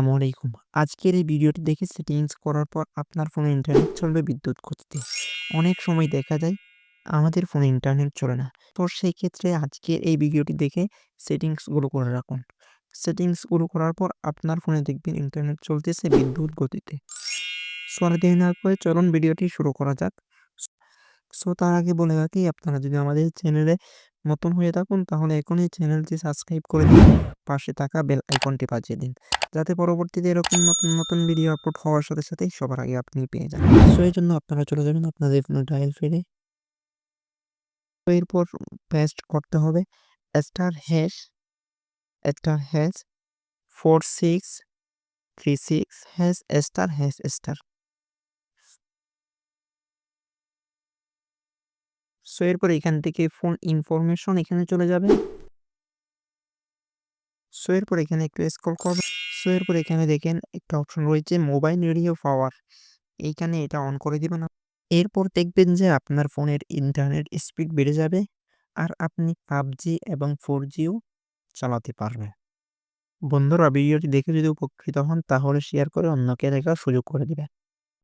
আসসালামু আলাইকুম। আজকের এই ভিডিওটি দেখে সেটিংস করার পর আপনার ফোনে ইন্টারনেট চলবে বিদ্যুৎ গতিতে। অনেক সময় দেখা যায় আমাদের ফোনে ইন্টারনেট চলে না। তো সেই ক্ষেত্রে আজকের এই ভিডিওটি দেখে সেটিংসগুলো করে রাখুন। সেটিংসগুলো করার পর আপনার ফোনে দেখবেন ইন্টারনেট চলতেছে বিদ্যুৎ গতিতে। সো আর দেরি না করে চলুন ভিডিওটি শুরু করা যাক। সো তার আগে বলে রাখি আপনারা যদি আমাদের চ্যানেলে নতুন হয়ে থাকুন তাহলে এখনই চ্যানেলটি সাবস্ক্রাইব করে দিন। পাশে থাকা বেল আইকনটি বাজিয়ে দিন। যাতে পরবর্তীতে এরকম নতুন, নতুন ভিডিও আপলোড হওয়ার সাথে সাথেই সবার আগে আপনি পেয়ে যান। সো এই জন্য আপনারা চলে যাবেন আপনাদের ডায়াল ফিরে। এরপর পেস্ট করতে হবে star hash star hash 4636 hash star hash star. So এরপর এখান থেকে ফোন ইনফরমেশন এখানে চলে যাবে সো এরপর এখানে একটু স্ক্রল করবেন। সো এরপর এখানে দেখেন একটা অপশন রয়েছে মোবাইল রেডিও পাওয়ার। এইখানে এটা অন করে দিবেন। এরপর দেখবেন যে আপনার ফোনের ইন্টারনেট স্পিড বেড়ে যাবে আর আপনি পাবজি এবং ফোর জিও চালাতে পারবেন। বন্ধুরা ভিডিওটি দেখে যদি উপকৃত হন তাহলে শেয়ার করে অন্যকে দেখার সুযোগ করে দিবেন।